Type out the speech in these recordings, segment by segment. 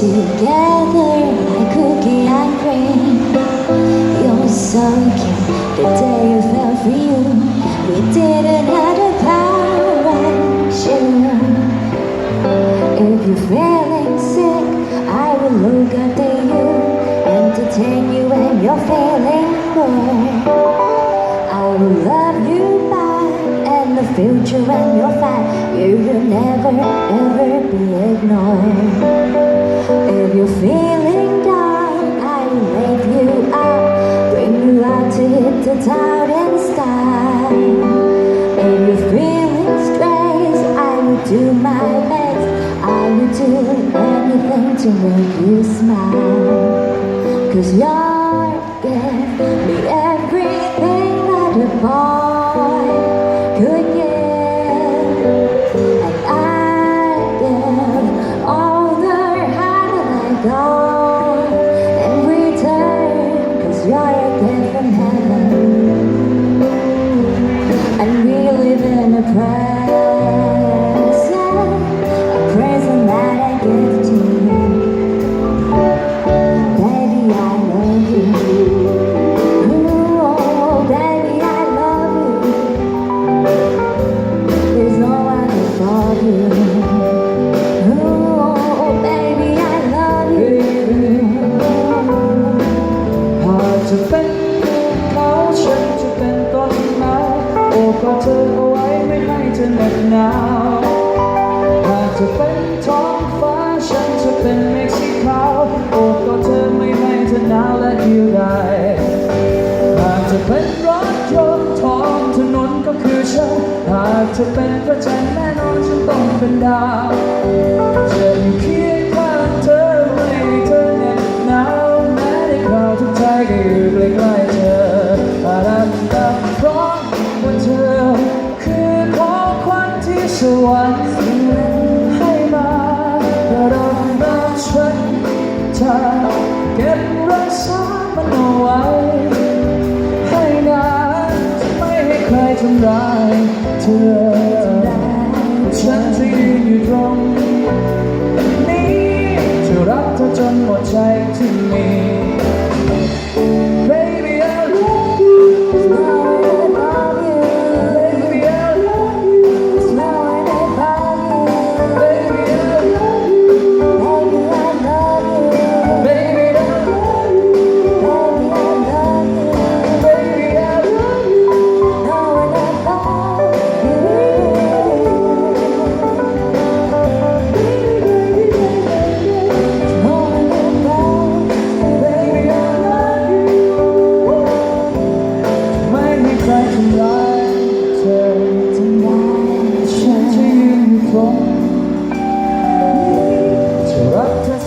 together like cookie and cream. You're so cute. The day fell for you, we didn't power If you're feeling sick, I will look after you, entertain you when you're feeling bored. I will love you back and the future when you're fat. You will never ever be ignored. If you're feeling down, I will wake you up, bring you out to hit the town style. If you're feeling stressed, I will do my best. I will do anything to make you smile. Cause you're จะเป็นเขาฉันจะเป็นต้นไม้โอบกอดเธอเอาไว้ไม่ให้เธอเหนักหนาว หากจะเป็นพระจันทร์แน่นอนฉันต้องเป็นดาวจะอยู่เคียงข้างเธอไม่ให้เธอเหน็บหนาวแม้ในคราวทุกใจก็อยู่ใกล้ๆเธออาดันดับเพราะว่าเธอ คือของขวัญที่สวรรค์ให้มาแต่เรารักฉันจะเก็บรักษามันเอาไว้ให้นานไม่ให้ใครทำร้าย อฉันจะยืนอยู่ตรงนี้จะรักเธอจนหมดใจที่มี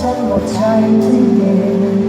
ฉันหมดใจที่เย็น